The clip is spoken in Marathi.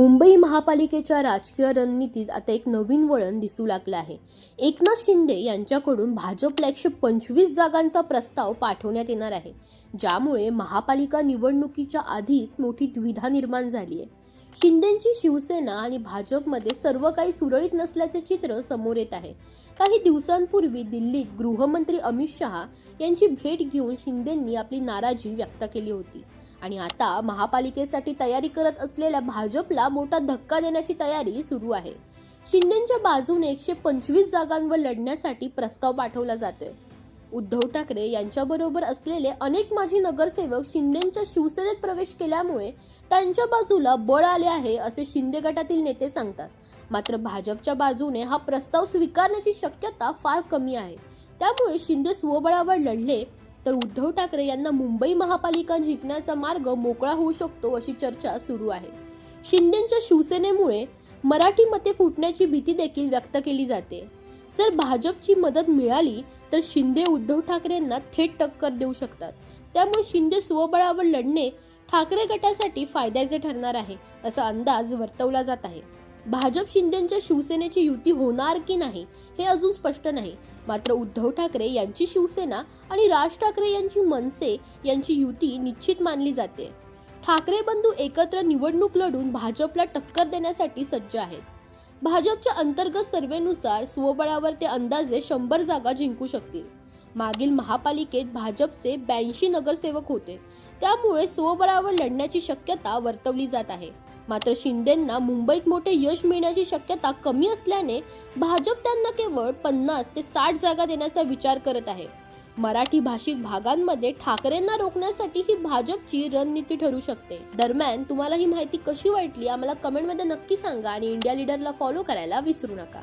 मुंबई महापालिकेच्या राजकीय रणनीतीत आता एक नवीन वळण दिसू लागलं आहे. एकनाथ शिंदे यांच्याकडून भाजपला एकशे पंचवीस जागांचा प्रस्ताव पाठवण्यात येणार आहे. ज्यामुळे महापालिका निवडणुकीच्या आधीच मोठी द्विधा निर्माण झाली आहे. शिंदेची शिवसेना आणि भाजपमध्ये सर्व काही सुरळीत नसल्याचे चित्र समोर येत आहे. काही दिवसांपूर्वी दिल्लीत गृहमंत्री अमित शहा यांची भेट घेऊन शिंदेंनी आपली नाराजी व्यक्त केली होती. आणि आता महापालिकेसाठी तयारी करत असलेल्या भाजपला मोठा धक्का देण्याची तयारी सुरू आहे. शिंदेच्या बाजूने एकशे पंचवीस जागांवर लढण्यासाठी प्रस्ताव पाठवला जातोय. उद्धव ठाकरे यांच्याबरोबर असलेले अनेक माजी नगरसेवक शिंदेच्या शिवसेनेत प्रवेश केल्यामुळे त्यांच्या बाजूला बळ आले आहे असे शिंदे गटातील नेते सांगतात. मात्र भाजपच्या बाजूने हा प्रस्ताव स्वीकारण्याची शक्यता फार कमी आहे. त्यामुळे शिंदे स्वबळावर लढले तर उद्धव ठाकरे यांना मुंबई महापालिका जिंकण्याचा मार्ग मोकळा होऊ शकतो अशी चर्चा सुरू आहे. शिंदेच्या शिवसेनेमुळे मराठी मते फुटण्याची भीती देखील व्यक्त केली जाते. जर भाजपची मदत मिळाली तर शिंदे उद्धव ठाकरेंना थेट टक्कर देऊ शकतात. त्यामुळे शिंदे स्वबळावर लढणे ठाकरे गटासाठी फायद्याचे ठरणार आहे असा अंदाज वर्तवला जात आहे. भाजप शिंदेच्या शिवसेनेची युती होणार की नाही हे अजून स्पष्ट नाही. मात्र उद्धव ठाकरे यांची शिवसेना आणि राज ठाकरे यांची मनसे यांची युती निश्चित मानली जाते. ठाकरे बंधू एकत्र निवडणूक लढून भाजपला टक्कर देण्यासाठी सज्ज आहेत. भाजपच्या अंतर्गत सर्वेनुसार स्वबळावर ते अंदाजे शंभर जागा जिंकू शकतील. मागील महापालिकेत भाजपचे ब्याऐंशी नगरसेवक होते. त्यामुळे स्वबळावर लढण्याची शक्यता वर्तवली जात आहे. मात्र शिंदेंना मुंबईत मोठे यश मिळण्याची शक्यता कमी असल्याने भाजप त्यांना केवळ पन्नास ते साठ जागा देण्याचा विचार करत आहे. मराठी भाषिक भागांमध्ये ठाकरेंना रोखण्यासाठी ही भाजपची रणनीती ठरू शकते. दरम्यान तुम्हाला ही माहिती कशी वाटली आम्हाला कमेंटमध्ये नक्की सांगा आणि इंडिया लीडरला फॉलो करायला विसरू नका.